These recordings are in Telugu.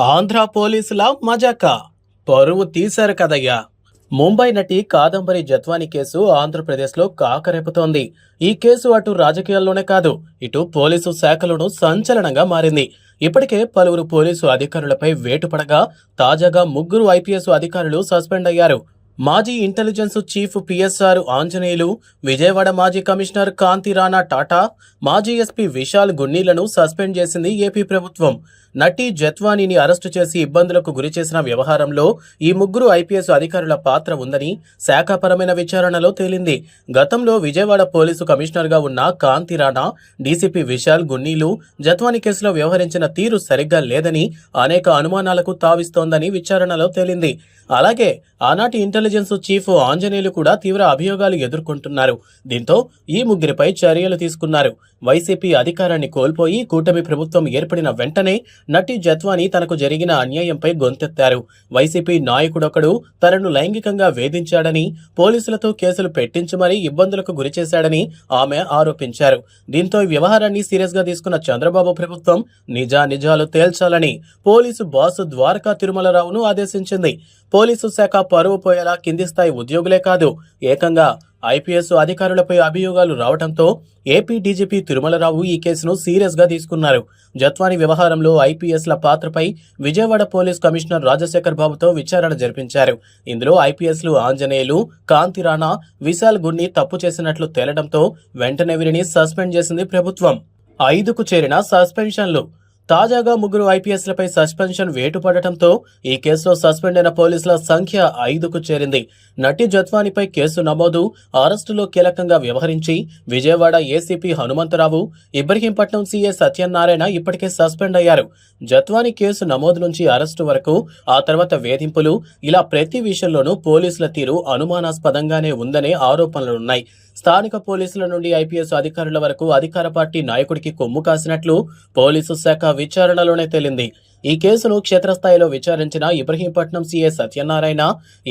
ఆంధ్ర పోలీసుల మజాక. పరువు తీశారు కదయ్యా. ముంబై నటి కాదంబరి జత్వాని కేసు ఆంధ్రప్రదేశ్లో కాకరేపుతోంది. ఈ కేసు అటు రాజకీయాల్లోనే కాదు ఇటు పోలీసు శాఖలోనూ సంచలనంగా మారింది. ఇప్పటికే పలువురు పోలీసు అధికారులపై వేటుపడగా తాజాగా ముగ్గురు ఐపీఎస్ అధికారులు సస్పెండ్ అయ్యారు. మాజీ intelligence chief PSR Anjaneyulu Vijayawada మాజీ కమిషనర్ కాంతి రాణా టాటా మాజీ ఎస్పీ విశాల్ గున్నీలను సస్పెండ్ చేసింది ఏపీ ప్రభుత్వం. నటి జత్వానీని అరెస్టు చేసి ఇబ్బందులకు గురి చేసిన వ్యవహారంలో ఈ ముగ్గురు ఐపీఎస్ అధికారుల పాత్ర ఉందని శాఖాపరమైన విచారణలో తేలింది. గతంలో విజయవాడ పోలీసు కమిషనర్గా ఉన్న కాంతి రాణా డీసీపీ విశాల్ గున్నీలు జత్వానీ కేసులో వ్యవహరించిన తీరు సరిగ్గా లేదని అనేక అనుమానాలకు తావిస్తోందని విచారణలో తేలింది. అలాగే ఆనాటి ఇంటెలిజెన్స్ చీఫ్ ఆంజనేయులు కూడా తీవ్ర అభియోగాలు ఎదుర్కొంటున్నారు. దీంతో ఈ ముగ్గురిపై చర్యలు తీసుకున్నారు. వైసీపీ అధికారాన్ని కోల్పోయి కూటమి ప్రభుత్వం ఏర్పడిన వెంటనే నటి జత్వాని తనకు జరిగిన అన్యాయంపై గొంతెత్తారు. వైసీపీ నాయకుడొకడు తనను లైంగికంగా వేధించాడని పోలీసులతో కేసులు పెట్టించి మరీ ఇబ్బందులకు గురిచేశాడని ఆమె ఆరోపించారు. దీంతో ఈ వ్యవహారాన్ని సీరియస్గా తీసుకున్న చంద్రబాబు ప్రభుత్వం నిజా నిజాలు తేల్చాలని పోలీసు బాసు ద్వారకా తిరుమలరావును ఆదేశించింది. పోలీసు శాఖ పరువు పోయేలా కింది స్థాయి ఉద్యోగులే కాదు ఏకంగా ఐపీఎస్ అధికారులపై అభియోగాలు రావడంతో ఏపీ డీజీపీ తిరుమలరావు ఈ కేసును సీరియస్గా తీసుకున్నారు. జత్వాని వ్యవహారంలో ఐపీఎస్ల పాత్రపై విజయవాడ పోలీస్ కమిషనర్ రాజశేఖర్ బాబుతో విచారణ జరిపించారు. ఇందులో ఐపీఎస్లు ఆంజనేయులు కాంతి రాణా విశాల్ గున్ని తప్పు చేసినట్లు తేలడంతో వెంటనే వీరిని సస్పెండ్ చేసింది ప్రభుత్వం. ఐదుకు చేరిన సస్పెన్షన్లు తాజాగా ముగ్గురు ఐపీఎస్లపై సస్పెన్షన్ వేటు పడటంతో ఈ కేసులో సస్పెండ్ అయిన పోలీసుల సంఖ్య ఐదుకు చేరింది. నటి జత్వానిపై కేసు నమోదు అరెస్టులో కీలకంగా వ్యవహరించి విజయవాడ ఏసీపీ హనుమంతరావు ఇబ్రహీంపట్నం సీఏ సత్యనారాయణ ఇప్పటికే సస్పెండ్ అయ్యారు. జత్వాని కేసు నమోదు నుంచి అరెస్టు వరకు ఆ తర్వాత వేధింపులు ఇలా ప్రతి విషయంలోనూ పోలీసుల తీరు అనుమానాస్పదంగానే ఉందనే ఆరోపణలున్నాయి. స్థానిక పోలీసుల నుండి ఐపీఎస్ అధికారుల వరకు అధికార పార్టీ నాయకుడికి కొమ్ము కాసినట్లు పోలీసు శాఖ విచారణలోనే తేలింది. ఈ కేసును క్షేత్రస్థాయిలో విచారించిన ఇబ్రహీంపట్నం సీఏ సత్యనారాయణ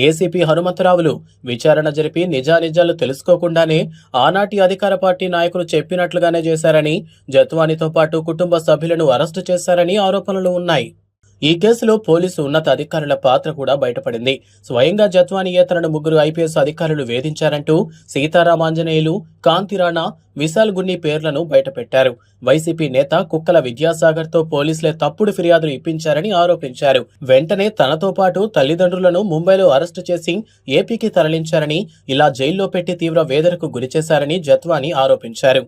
ఏసీపీ హనుమంతరావులు విచారణ జరిపి నిజానిజాలు తెలుసుకోకుండానే ఆనాటి అధికార పార్టీ నాయకులు చెప్పినట్లుగానే చేశారని జత్వానితో పాటు కుటుంబ సభ్యులను అరెస్టు చేశారని ఆరోపణలు ఉన్నాయి. ఈ కేసులో పోలీసు ఉన్నతాధికారుల పాత్ర కూడా బయటపడింది. స్వయంగా జత్వానియే తనను ముగ్గురు ఐపీఎస్ అధికారులు వేధించారంటూ సీతారామాంజనేయులు కాంతిరాణా విశాల్ గున్ని పేర్లను బయటపెట్టారు. వైసీపీ నేత కుక్కల విద్యాసాగర్తో పోలీసులే తప్పుడు ఫిర్యాదులు ఇప్పించారని ఆరోపించారు. వెంటనే తనతో పాటు తల్లిదండ్రులను ముంబైలో అరెస్టు చేసి ఏపీకి తరలించారని ఇలా జైల్లో పెట్టి తీవ్ర వేదనకు గురిచేశారని జత్వాని ఆరోపించారు.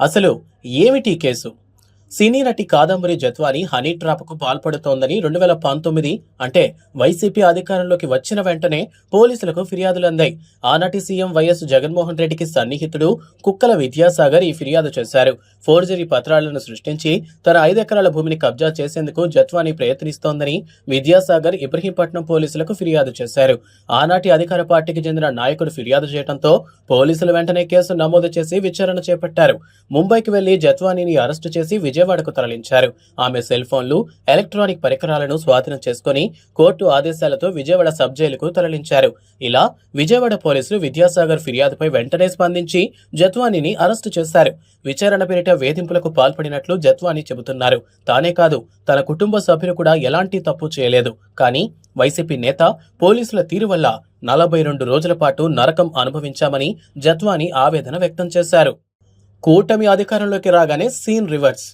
అసలు ఏమిటి ఈ కేసు? సినీ నటి కాదంబరి జత్వాని హనీ ట్రాప్కు పాల్పడుతోందని రెండు వేల పంతొమ్మిది అంటే వైసీపీ అధికారంలోకి వచ్చిన వెంటనే పోలీసులకు ఫిర్యాదులు అందాయి ఆనాటి సీఎం వైఎస్ జగన్మోహన్ రెడ్డికి సన్నిహితుడు కుక్కల విద్యాసాగర్ ఈ ఫిర్యాదు చేశారు. ఫోర్జరీ పత్రాలను సృష్టించి తన ఐదు ఎకరాల భూమిని కబ్జా చేసేందుకు జత్వాని ప్రయత్నిస్తోందని విద్యాసాగర్ ఇబ్రహీంపట్నం పోలీసులకు ఫిర్యాదు చేశారు. ఆనాటి అధికార పార్టీకి చెందిన నాయకుడు ఫిర్యాదు చేయడంతో పోలీసులు వెంటనే కేసు నమోదు చేసి విచారణ చేపట్టారు. ముంబైకి వెళ్ళి జత్వానీని అరెస్టు చేసి విజయవాడకు తరలించారు. ఆమె సెల్ ఫోన్లు ఎలక్ట్రానిక్ పరికరాలను స్వాధీనం చేసుకుని కోర్టు ఆదేశాలతో విజయవాడ సబ్ జైలుకు తరలించారు. ఇలా విజయవాడ పోలీసులు విద్యాసాగర్ ఫిర్యాదుపై వెంటనే స్పందించి జత్వానీని అరెస్టు చేశారు. విచారణ పేరిట వేధింపులకు పాల్పడినట్లు జత్వానీ చెబుతున్నారు. తానే కాదు తన కుటుంబ సభ్యులు కూడా ఎలాంటి తప్పు చేయలేదు. కానీ వైసీపీ నేత పోలీసుల తీరు వల్ల నలభై రెండు రోజుల పాటు నరకం అనుభవించామని జత్వానీ ఆవేదన వ్యక్తం చేశారు. కూటమి అధికారంలోకి రాగానే సీన్ రివర్స్.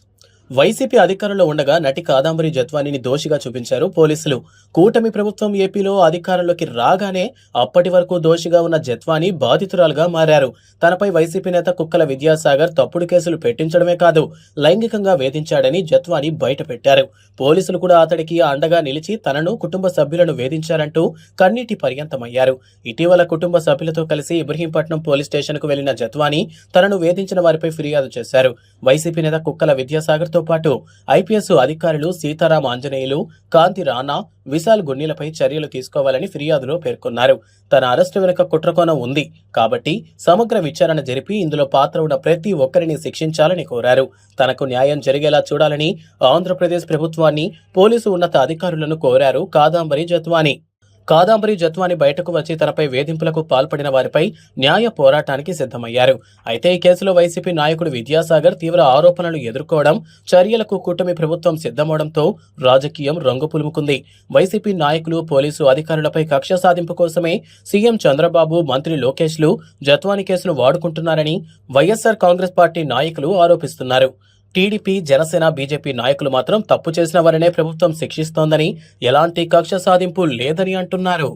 వైసీపీ అధికారంలో ఉండగా నటి కాదాంబరి జత్వానీని దోషిగా చూపించారు పోలీసులు. కూటమి ప్రభుత్వం ఏపీలో అధికారంలోకి రాగానే అప్పటి వరకు దోషిగా ఉన్న జత్వానీ బాధితురాలుగా మారారు. తనపై వైసీపీ నేత కుక్కల విద్యాసాగర్ తప్పుడు కేసులు పెట్టించడమే కాదు లైంగికంగా వేధించాడని జత్వానీ బయటపెట్టారు. పోలీసులు కూడా అతడికి అండగా నిలిచి తనను కుటుంబ సభ్యులను వేధించారంటూ కన్నీటి పర్యంతమయ్యారు. ఇటీవల కుటుంబ సభ్యులతో కలిసి ఇబ్రహీంపట్నం పోలీస్ స్టేషన్కు వెళ్ళిన జత్వానీ తనను వేధించిన వారిపై ఫిర్యాదు చేశారు. వైసీపీ నేత కుక్కల విద్యాసాగర్తో పాటు ఐపీఎస్ అధికారులు సీతారాం ఆంజనేయులు కాంతి రాణా విశాల్ గున్నీలపై చర్యలు తీసుకోవాలని ఫిర్యాదులో పేర్కొన్నారు. తన అరెస్టు వెనుక కుట్రకోణం ఉంది. కాబట్టి సమగ్ర విచారణ జరిపి ఇందులో పాత్ర ఉన్న ప్రతి ఒక్కరిని శిక్షించాలని కోరారు. తనకు న్యాయం జరిగేలా చూడాలని ఆంధ్రప్రదేశ్ ప్రభుత్వాన్ని పోలీసు ఉన్నత అధికారులను కోరారు కాదాంబరి జత్వాని. కాదాంబరి జత్వాని బయటకు వచ్చి తనపై వేధింపులకు పాల్పడిన వారిపై న్యాయ పోరాటానికి సిద్ధమయ్యారు. అయితే ఈ కేసులో వైసీపీ నాయకుడు విద్యాసాగర్ తీవ్ర ఆరోపణలు ఎదుర్కోవడం చర్యలకు కూటమి ప్రభుత్వం సిద్ధమవడంతో రాజకీయం రంగు పులుముకుంది వైసీపీ నాయకులు పోలీసు అధికారులపై కక్ష సాధింపు కోసమే సీఎం చంద్రబాబు మంత్రి లోకేష్లు జత్వాని కేసును వాడుకుంటున్నారని వైఎస్సార్ కాంగ్రెస్ పార్టీ నాయకులు ఆరోపిస్తున్నారు. టీడీపీ జనసేన బీజేపీ నాయకులు మాత్రం తప్పు చేసిన వారినే ప్రభుత్వం శిక్షిస్తోందని ఎలాంటి కక్ష సాధింపు లేదని అంటున్నారు.